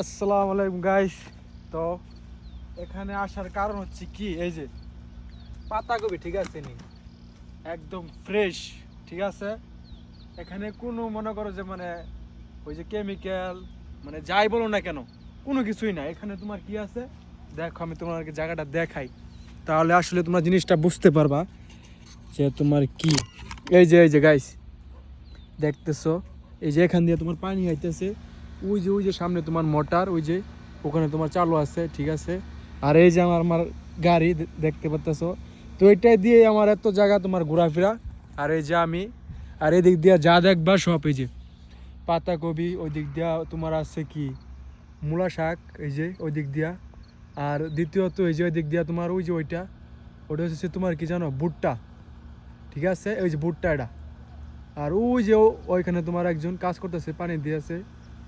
আসসালামু আলাইকুম গাইস তো এখানে আসার কারণ হচ্ছে কি? এই যে পাতাকপি, ঠিক আছে নি? একদম ফ্রেশ ঠিক আছে? এখানে কোনো মনে করো যে মানে ওই যে কেমিক্যাল মানে যাই বলো না কেন, কোনো কিছুই না। এখানে তোমার কি আছে? দেখো, আমি তোমাকে জায়গাটা দেখাই। তাহলে আসলে তোমরা জিনিসটা বুঝতে পারবা যে তোমার কি। এই যে এই যে গাইস দেখতেছো? এই যে এখান দিয়ে তোমার পানি আইতেছে। ওই যে ওই যে সামনে তোমার মোটর, ওই যে ওখানে তোমার চালু আছে, ঠিক আছে? আর এই যে আমার আমার গাড়ি দেখতে পাচ্তেছো তো এটাই দিয়ে আমার এত জায়গা তোমার ঘোরাফেরা। আর এই যে আমি, আর এই দিক দিয়ে যা দেখবা সব এই যে পাতাকপি ওই দিক দিয়া তোমার আছে কি? মূলা শাক, এই যে ওই দিক দিয়া। আর দ্বিতীয়ত এই যে ওই দিক দিয়া তোমার ওই যে ওইটা, ওটা হচ্ছে তোমার কি জানো, ভুট্টা, ঠিক আছে? ওই যে ভুট্টা এটা। আর ওই যে ওইখানে তোমার একজন কাজ করতেছে, পানি দিয়েছে।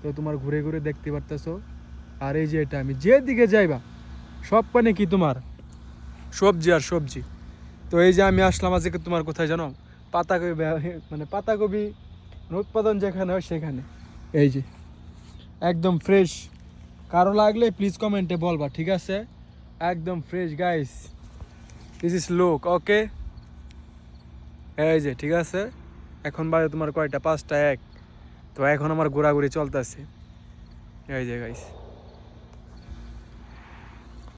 তো তোমার ঘুরে ঘুরে দেখতে পারতেছো। আর এই যে এটা, আমি যেদিকে যাইবা, সব পানে কি তোমার? সবজি আর সবজি। তো এই যে আমি আসলাম আজকে তোমার কোথায় জানো? পাতাকপি মানে পাতাকপি উৎপাদন যেখানে হয় সেখানে। এই যে, একদম ফ্রেশ কারও লাগলে প্লিজ কমেন্টে বলবা, ঠিক আছে? একদম fresh guys this is look okay এই যে, ঠিক আছে? এখন বাজে তোমার কয়টা? পাঁচটা, এক। তো এখন আমার ঘোরাঘুরি চলতেছে। এই যে গাইস